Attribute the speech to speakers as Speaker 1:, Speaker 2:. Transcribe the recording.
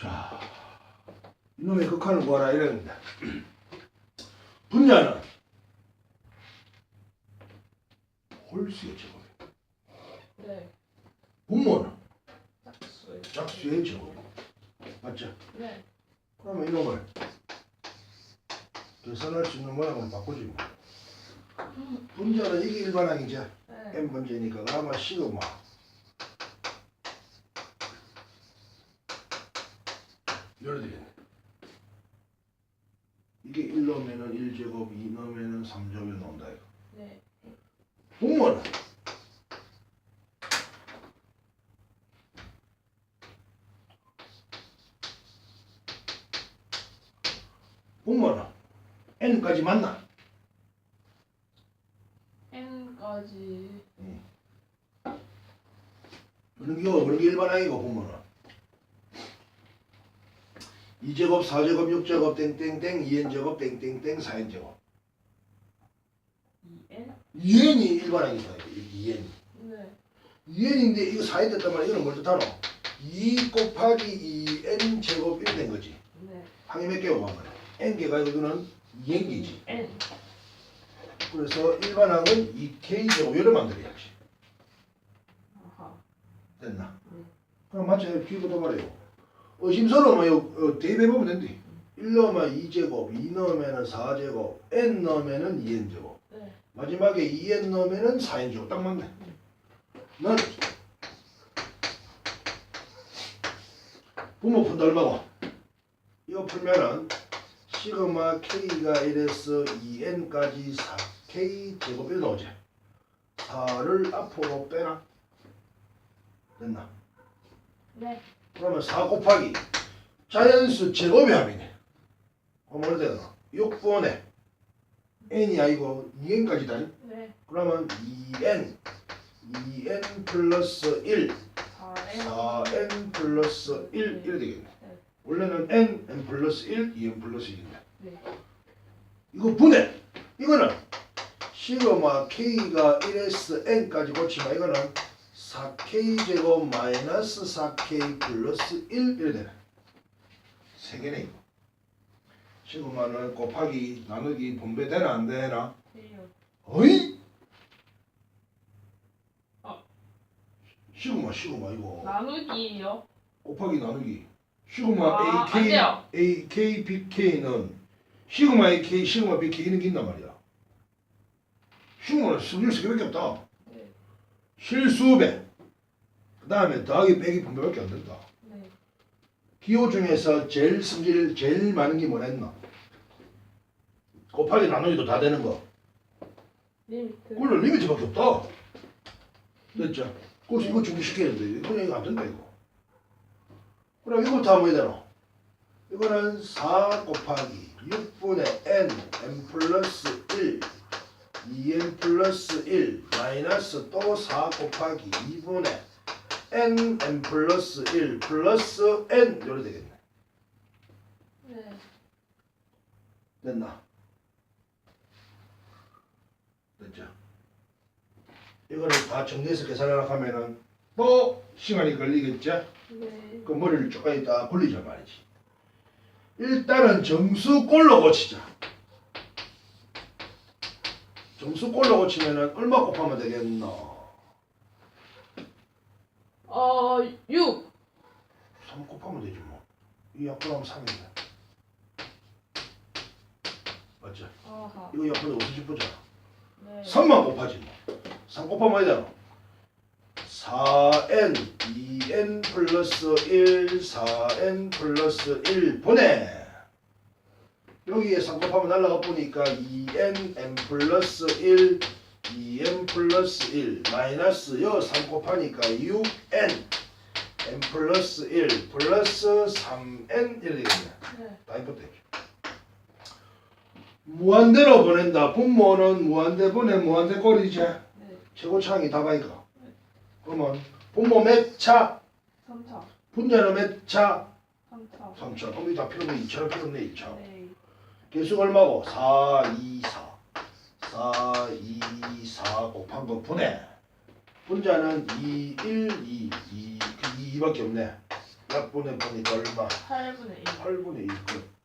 Speaker 1: 자, 이놈의 극한을 구하라 이랬는데 분야는 홀수의 제곱,
Speaker 2: 네.
Speaker 1: 분모는
Speaker 2: 짝수의
Speaker 1: 짝수의 제곱. 맞죠?
Speaker 2: 네.
Speaker 1: 그러면 이놈을 계산할 수 있는 모양으로 바꾸지 뭐. 분자는 이게 일반항이죠.
Speaker 2: 네.
Speaker 1: n 번째니까 그러면 시그마 이게 1 넣으면은 1제곱, 2 넣으면은 3제곱이 나온다 이거.
Speaker 2: 네.
Speaker 1: 분모는 분모는 n까지 맞나?
Speaker 2: n까지.
Speaker 1: 그런 게 그런 게 일반항이고 분모는 2제곱, 4제곱, 6제곱 땡땡땡 2n제곱 땡땡땡 4n제곱
Speaker 2: 2n?
Speaker 1: 2n이 일반항이다 이거 2n
Speaker 2: 네.
Speaker 1: 2n인데 이거 4인 됐단 말이야 이거는 뭘 뜻하노? 2 곱하기 2n 제곱 1 된 거지
Speaker 2: 네.
Speaker 1: 항이 몇 개고 가면 n개가 이거는 2n개지
Speaker 2: n.
Speaker 1: 그래서 일반항은 2k 제곱 이를 만들어야지
Speaker 2: 아하.
Speaker 1: 됐나?
Speaker 2: 네.
Speaker 1: 그럼 맞죠? 뒤부터 말해요 의심스러우면 요 어, 대입해보면 된대 1 넣으면 2제곱 2 넣으면 4제곱 n 넣으면 2n 제곱
Speaker 2: 네.
Speaker 1: 마지막에 2n 넣으면 4n 제곱 딱 맞네 넌 부모 푼다 얼마고? 이거 풀면은 시그마 k가 1에서 2n까지 4k 제곱 1 나오지 4를 앞으로 빼라 됐나?
Speaker 2: 네.
Speaker 1: 그러면 4 곱하기 자연수 제곱의 합이네 되나? 6번에 n이 아니고 2n까지다
Speaker 2: 네.
Speaker 1: 그러면 2n 2n 플러스 1
Speaker 2: 4n.
Speaker 1: 4n 플러스 1 이래 되겠네
Speaker 2: 네.
Speaker 1: 원래는 n, n 플러스 1, 2n 플러스 1인데
Speaker 2: 네.
Speaker 1: 이거 분해 이거는 시그마 k가 1에서 n까지 고치면 이거는 4k 제곱 마이너스 4k 플러스 1 이래 되네 세 개네 이거 시그마는 곱하기 나누기 분배되나 안 되나
Speaker 2: 돼요.
Speaker 1: 어이
Speaker 2: 어.
Speaker 1: 시그마 시그마 이거
Speaker 2: 나누기요.
Speaker 1: 곱하기 나누기 시그마
Speaker 2: 아, 안
Speaker 1: AK
Speaker 2: 돼요.
Speaker 1: AK BK는 시그마 AK 시그마 BK는 긴단 말이야 시그마는 승률 세 개밖에 없다
Speaker 2: 네.
Speaker 1: 실수배. 그 다음에 더하기 빼기 분배밖에 안 된다.
Speaker 2: 네.
Speaker 1: 기호 중에서 제일 승질 제일 많은 게 뭐랬나 곱하기 나누기도 다 되는 거.
Speaker 2: 리미트.
Speaker 1: 그걸로 리미트밖에 없다. 됐죠? 그래서 이거 준비시켜야 돼. 이거 이거 안 된다 이거. 그럼 이거부터 하면 되나? 이거는 4 곱하기 6분의 n n 플러스 1 2n 플러스 1 마이너스 또 4 곱하기 2분의 n n 플러스 1 플러스 n 이래 되겠네
Speaker 2: 네.
Speaker 1: 됐나? 됐죠? 이거를 다 정리해서 계산하려고 하면은 또 시간이 걸리겠죠?
Speaker 2: 네.
Speaker 1: 그 머리를 쪼까지 딱 굴리자 말이지. 일단은 정수꼴로 고치자. 정수꼴로 고치면은 얼마 곱하면 되겠노?
Speaker 2: 어, 6.
Speaker 1: 3 곱하면 되지 뭐. 이 약분 하면 3이네. 맞죠?
Speaker 2: 아하.
Speaker 1: 이거 약분에 50 보자.
Speaker 2: 네.
Speaker 1: 3만 곱하지 뭐. 3 곱하면 어디다 4n 2n 플러스 1 4n 플러스 1 보내 여기에 3 곱하면 날라가 보니까 2n n 플러스 1 2n 플러스 1 마이너스 여3 곱하니까 6n n 플러스 1 플러스 3n 이렇게 되겠네
Speaker 2: 네.
Speaker 1: 다 입었대 무한대로 보낸다 분모는 무한대 보내 무한대 꼴이지
Speaker 2: 네.
Speaker 1: 최고차항이 답아이가 그러면 분모 몇 차?
Speaker 2: 3차.
Speaker 1: 분자는 몇 차?
Speaker 2: 3차.
Speaker 1: 3차 그럼 이다 필요 없네 2차는 필요 없네 2차
Speaker 2: 네.
Speaker 1: 개수가 얼마고? 4, 2, 4 4, 2, 4 곱한 거 분해 분자는 2, 1, 2 2, 그 2밖에 없네 약분해 보니까 얼마?
Speaker 2: 8분의 1.
Speaker 1: 8분의 1끝